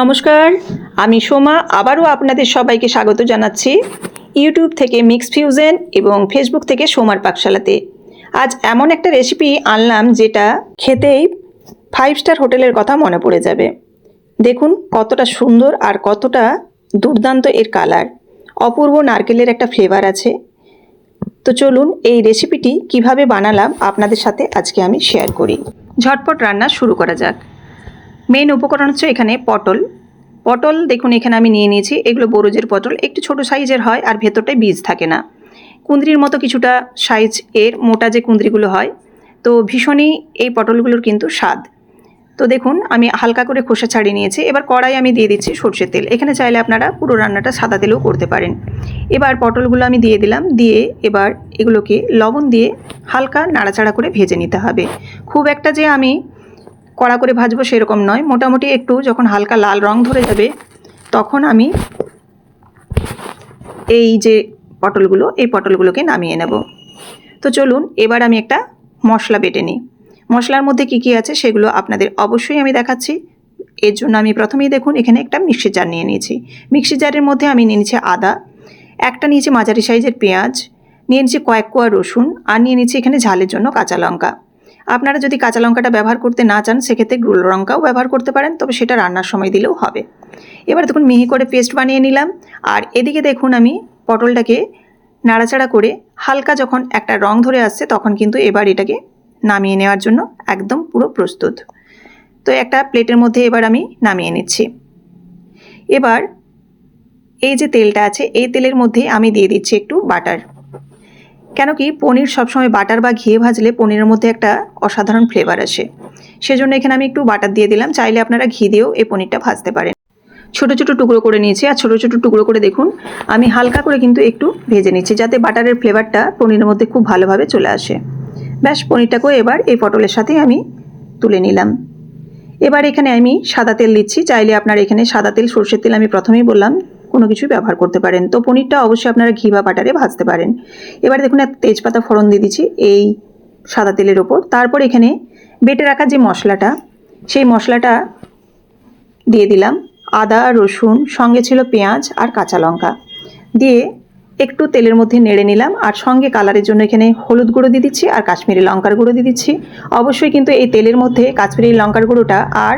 নমস্কার, আমি সোমা, আবারও আপনাদের সবাইকে স্বাগত জানাচ্ছি ইউটিউব থেকে মিক্স ফিউজেন এবং ফেসবুক থেকে সোমার পাকশালাতে। আজ এমন একটা রেসিপি আনলাম যেটা খেতেই ফাইভ স্টার হোটেলের কথা মনে পড়ে যাবে। দেখুন কতটা সুন্দর আর কতটা দুর্দান্ত এর কালার অপূর্ব নারকেলের একটা ফ্লেভার আছে। তো চলুন এই রেসিপিটি কীভাবে বানালাম আপনাদের সাথে আজকে আমি শেয়ার করি। ঝটপট রান্না শুরু করা যাক। মেন উপকরণ হচ্ছে এখানে পটল। পটল দেখুন, এখানে আমি নিয়ে নিয়েছি। এগুলো বরজের পটল। একটু ছোট সাইজের হয় আর ভেতরটায় বীজ থাকে না। কুঁদরির মতো কিছুটা সাইজ এর মোটা যে কুঁদরিগুলো হয়, তো ভীষণই এই পটলগুলোর কিন্তু স্বাদ। তো দেখুন, আমি হালকা করে খোসা ছাড়িয়ে নিয়েছি। এবার কড়াই আমি দিয়ে দিচ্ছি সর্ষের তেল। এখানে চাইলে আপনারা পুরো রান্নাটা সাদা তেলেও করতে পারেন। এবার পটলগুলো আমি দিয়ে দিলাম। দিয়ে এবার এগুলোকে লবণ দিয়ে হালকা নাড়াচাড়া করে ভেজে নিতে হবে। খুব একটা যে আমি কড়া করে ভাজবো সেরকম নয়। মোটামুটি একটু যখন হালকা লাল রং ধরে যাবে, তখন আমি এই যে পটলগুলো, এই পটলগুলোকে নামিয়ে নেব। তো চলুন, এবার আমি একটা মশলা বেটে নিই। মশলার মধ্যে কি কি আছে সেগুলো আপনাদের অবশ্যই আমি দেখাচ্ছি। এর জন্য আমি প্রথমেই দেখুন, এখানে একটা মিক্সি জার নিয়ে নিয়েছি। মিক্সি জারের মধ্যে আমি নিয়ে নিয়েছি আদা, একটা নিয়েছি মাঝারি সাইজের পেঁয়াজ, নিয়ে নিয়েছি কয়েক কোয়া রসুন, আর নিয়ে নিয়েছি এখানে ঝালের জন্য কাঁচা লঙ্কা। আপনারা যদি কাঁচা লঙ্কাটা ব্যবহার করতে না চান, সেক্ষেত্রে গুঁড়ো লঙ্কাও ব্যবহার করতে পারেন, তবে সেটা রান্নার সময় দিলেও হবে। এবার দেখুন, মিহি করে পেস্ট বানিয়ে নিলাম। আর এদিকে দেখুন, আমি পটলটাকে নাড়াচাড়া করে হালকা যখন একটা রং ধরে আসছে, তখন কিন্তু এবার এটাকে নামিয়ে নেওয়ার জন্য একদম পুরো প্রস্তুত। তো একটা প্লেটের মধ্যে এবার আমি নামিয়ে নিচ্ছি। এবার এই যে তেলটা আছে, এই তেলের মধ্যে আমি দিয়ে দিচ্ছি একটু বাটার। কেন কি পনির সবসময় বাটার বা ঘিয়ে ভাজলে পনিরের মধ্যে একটা অসাধারণ ফ্লেভার আসে। সেজন্য এখানে আমি একটু বাটার দিয়ে দিলাম। চাইলে আপনারা ঘি দিয়েও এই পনিরটা ভাজতে পারেন। ছোট ছোট টুকরো করে নিয়েছি আর ছোট ছোট টুকরো করে দেখুন, আমি হালকা করে কিন্তু একটু ভেজে নিচ্ছি যাতে বাটারের ফ্লেভারটা পনিরের মধ্যে খুব ভালোভাবে চলে আসে। ব্যাস, পনিরটাকেও এবার এই পটলের সাথে আমি তুলে নিলাম। এবার এখানে আমি সাদা তেল দিচ্ছি। চাইলে আপনার এখানে সাদা তেল সর্ষের তেল আমি প্রথমেই বললাম কোনো কিছুই ব্যবহার করতে পারেন। তো পনিরটা অবশ্যই আপনারা ঘি বা বাটারে ভাজতে পারেন। এবার দেখুন একটা তেজপাতা ফোড়ন দিয়ে দিচ্ছি এই সাদা তেলের ওপর। তারপর এখানে বেটে রাখা যে মশলাটা, সেই মশলাটা দিয়ে দিলাম আদা, রসুন, সঙ্গে ছিল পেঁয়াজ আর কাঁচা লঙ্কা। দিয়ে একটু তেলের মধ্যে নেড়ে নিলাম আর সঙ্গে কালারের জন্য এখানে হলুদ গুঁড়ো দিয়ে দিচ্ছি আর কাশ্মীরি লঙ্কার গুঁড়ো দিয়ে দিচ্ছি। অবশ্যই কিন্তু এই তেলের মধ্যে কাশ্মীরি লঙ্কার গুঁড়োটা আর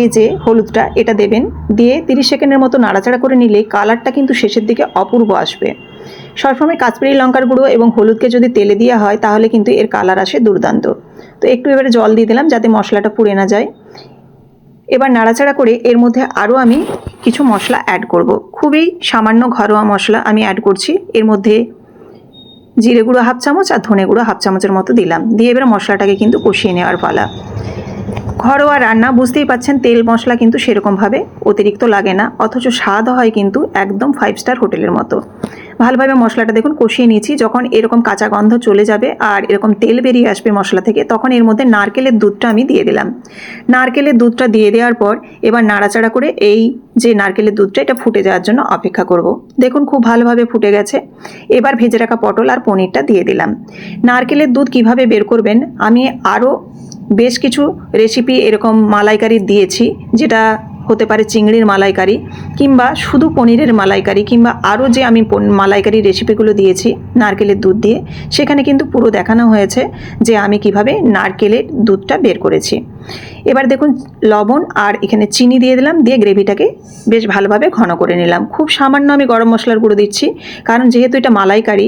এই যে হলুদটা, এটা দেবেন। দিয়ে তিরিশ সেকেন্ডের মতো নাড়াচাড়া করে নিলে কালারটা কিন্তু শেষের দিকে অপূর্ব আসবে। সবসময় কাশ্মীরি লঙ্কার গুঁড়ো এবং হলুদকে যদি তেলে দেওয়া হয়, তাহলে কিন্তু এর কালার আসে দুর্দান্ত। তো একটু এবারে জল দিয়ে দিলাম যাতে মশলাটা পুড়ে না যায়। এবার নাড়াচাড়া করে এর মধ্যে আরও আমি কিছু মশলা অ্যাড করব। খুবই সামান্য ঘরোয়া মশলা আমি অ্যাড করছি। এর মধ্যে জিরে গুঁড়ো হাফ চামচ আর ধনে গুঁড়ো হাফ চামচের মতো দিলাম। দিয়ে এবার মশলাটাকে কিন্তু কষিয়ে নেওয়ার পালা। ঘরোয়া রান্না বুঝতেই পাচ্ছেন তেল মশলা কিন্তু সেরকমভাবে অতিরিক্ত লাগে না, অথচ স্বাদ হয় কিন্তু একদম ফাইভ স্টার হোটেলের মতো। ভালোভাবে মশলাটা দেখুন কষিয়ে নিয়েছি। যখন এরকম কাঁচা গন্ধ চলে যাবে আর এরকম তেল বেরিয়ে আসবে মশলা থেকে, তখন এর মধ্যে নারকেলের দুধটা আমি দিয়ে দিলাম। নারকেলের দুধটা দিয়ে দেওয়ার পর এবার নাড়াচাড়া করে এই যে নারকেলের দুধটা, এটা ফুটে যাওয়ার জন্য অপেক্ষা করব। দেখুন খুব ভালোভাবে ফুটে গেছে। এবার ভেজে রাখা পটল আর পনিরটা দিয়ে দিলাম। নারকেলের দুধ কীভাবে বের করবেন? আমি আরও বেশ কিছু রেসিপি এরকম মালাইকারি দিয়েছি, যেটা হতে পারে চিংড়ির মালাইকারি কিংবা শুধু পনিরের মালাইকারি কিংবা আরও যে আমি মালাইকারি রেসিপিগুলো দিয়েছি, নারকেলের দুধ দিয়ে, সেখানে কিন্তু পুরো দেখানো হয়েছে যে আমি কীভাবে নারকেলের দুধটা বের করেছি। এবার দেখুন লবণ আর এখানে চিনি দিয়ে দিলাম, দিয়ে গ্রেভিটাকে বেশ ভালোভাবে ঘন করে নিলাম। খুব সামান্য আমি গরম মশলার গুঁড়ো দিচ্ছি, কারণ যেহেতু এটা মালাইকারি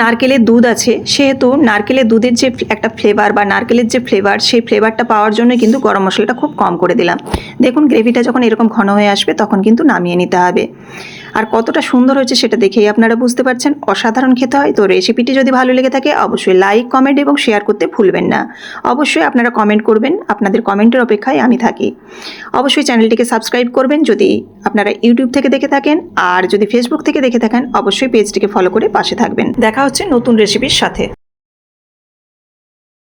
নারকেলের দুধ আছে, সেহেতু নারকেলের দুধের যে একটা ফ্লেভার বা নারকেলের যে ফ্লেভার সেই ফ্লেভারটা পাওয়ার জন্য কিন্তু গরম মশলাটা খুব কম করে দিলাম। দেখুন গ্রেভিটা যখন এরকম ঘন হয়ে আসবে, তখন কিন্তু নামিয়ে নিতে হবে। আর কতটা সুন্দর হয়েছে সেটা দেখেই আপনারা বুঝতে পারছেন। অসাধারণ খেতে হয়। তো রেসিপিটি যদি ভালো লেগে থাকে, অবশ্যই লাইক কমেন্ট এবং শেয়ার করতে ভুলবেন না। অবশ্যই আপনারা কমেন্ট করবেন। আপনাদের কমেন্টের অপেক্ষায় আমি থাকি। অবশ্যই চ্যানেলটিকে সাবস্ক্রাইব করবেন যদি আপনারা ইউটিউব থেকে দেখে থাকেন। আর যদি ফেসবুক থেকে দেখে থাকেন, অবশ্যই পেজটিকে ফলো করে পাশে থাকবেন। দেখা হচ্ছে নতুন রেসিপির সাথে।